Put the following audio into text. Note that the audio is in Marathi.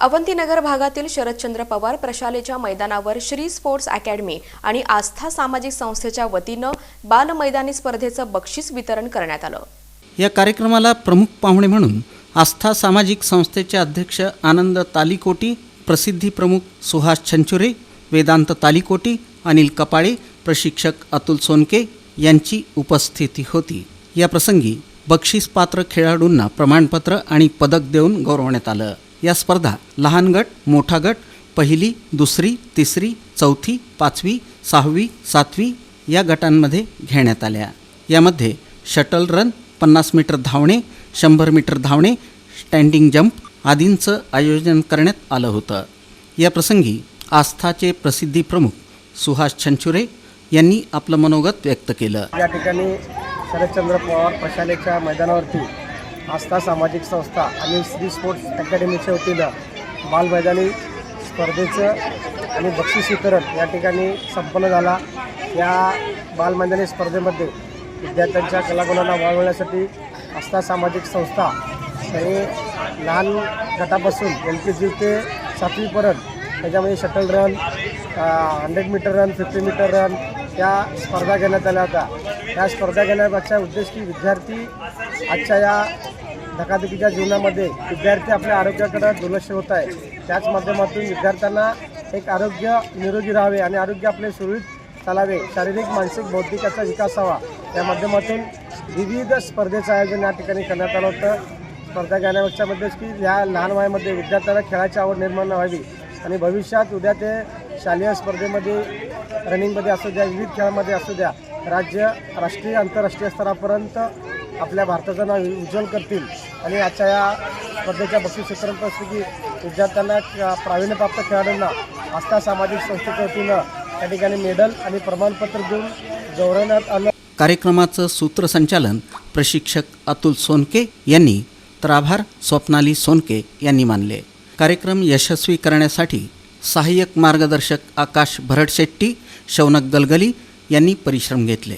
अवंतीनगर भागातील शरदचंद्र पवार प्रशालेच्या मैदानावर श्री स्पोर्ट्स अकॅडमी आणि आस्था सामाजिक संस्थेच्या वतीनं बाल मैदानी स्पर्धेचं बक्षीस वितरण करण्यात आलं. या कार्यक्रमाला प्रमुख पाहुणे म्हणून आस्था सामाजिक संस्थेचे अध्यक्ष आनंद तालिकोटी प्रसिद्धी प्रमुख सुहास छंचुरे वेदांत तालिकोटी अनिल कपाळे प्रशिक्षक अतुल सोनके यांची उपस्थिती होती. या प्रसंगी बक्षीसपात्र खेळाडूंना प्रमाणपत्र आणि पदक देऊन गौरवण्यात आलं. या स्पर्धा लहान गट मोठा गट पहिली दुसरी तिसरी चौथी पाचवी सहावी सातवी या गटांमध्ये घेण्यात आल्या. यामध्ये शटल रन पन्नास मीटर धावणे शंभर मीटर धावणे स्टँडिंग जंप आदींचं आयोजन करण्यात आलं होतं. या प्रसंगी आस्थाचे प्रसिद्धी प्रमुख सुहास छंचुरे यांनी आपलं मनोगत व्यक्त केलं. या ठिकाणी शरदचंद्र पवार प्रशालेच्या मैदानावरती आस्था सामाजिक संस्था आणि श्री स्पोर्ट्स अकॅडमीच्या वतीनं बालमैदानी स्पर्धेचं आणि बक्षीस वितरण या ठिकाणी संपन्न झाला. या बालमैदानी स्पर्धेमध्ये विद्यार्थ्यांच्या कलागुणांना वाढवण्यासाठी आस्था सामाजिक संस्था हे लहान गटापासून एल के जी ते सातवीपर्यंत त्याच्यामध्ये shuttle run hundred metre run fifty metre run त्या स्पर्धा घेण्यात आल्या होत्या. त्या स्पर्धा घेण्यामागचा उद्देश की विद्यार्थी आजच्या या धकाधकीच्या जीवनामध्ये विद्यार्थी आपल्या आरोग्याकडे दुर्लक्ष होत आहे. त्याच माध्यमातून विद्यार्थ्यांना एक आरोग्य निरोगी राहावे आणि आरोग्य आपले सुरळीत चालावे. शारीरिक मानसिक बौद्धिकाचा विकास व्हावा. या माध्यमातून विविध स्पर्धेचं आयोजन या ठिकाणी करण्यात आलं होतं. स्पर्धा घेण्यामागच्या की ह्या लहान वयामध्ये विद्यार्थ्यांना खेळाची आवड निर्माण व्हावी आणि भविष्यात उद्या ते शालेय स्पर्धेमध्ये रनिंगमध्ये असू द्या विविध खेळामध्ये असू द्या राज्य राष्ट्रीय आंतरराष्ट्रीय स्तरापर्यंत आपल्या भारताचं नाव उज्ज्वल करतील. आणि आजच्या या स्पर्धेच्या बक्षीस वितरण असते की विद्यार्थ्यांना प्रावीण्यप्राप्त खेळाडूंना आस्था सामाजिक संस्थेच्या वतीनं त्या ठिकाणी मेडल आणि प्रमाणपत्र देऊन गौरवण्यात आलं. कार्यक्रमाचं सूत्रसंचालन प्रशिक्षक अतुल सोनके यांनी तर आभार स्वप्नाली सोनके यांनी मानले. कार्यक्रम यशस्वी करण्यासाठी सहाय्यक मार्गदर्शक आकाश भरडशेट्टी शौनक गलगली यांनी परिश्रम घेतले.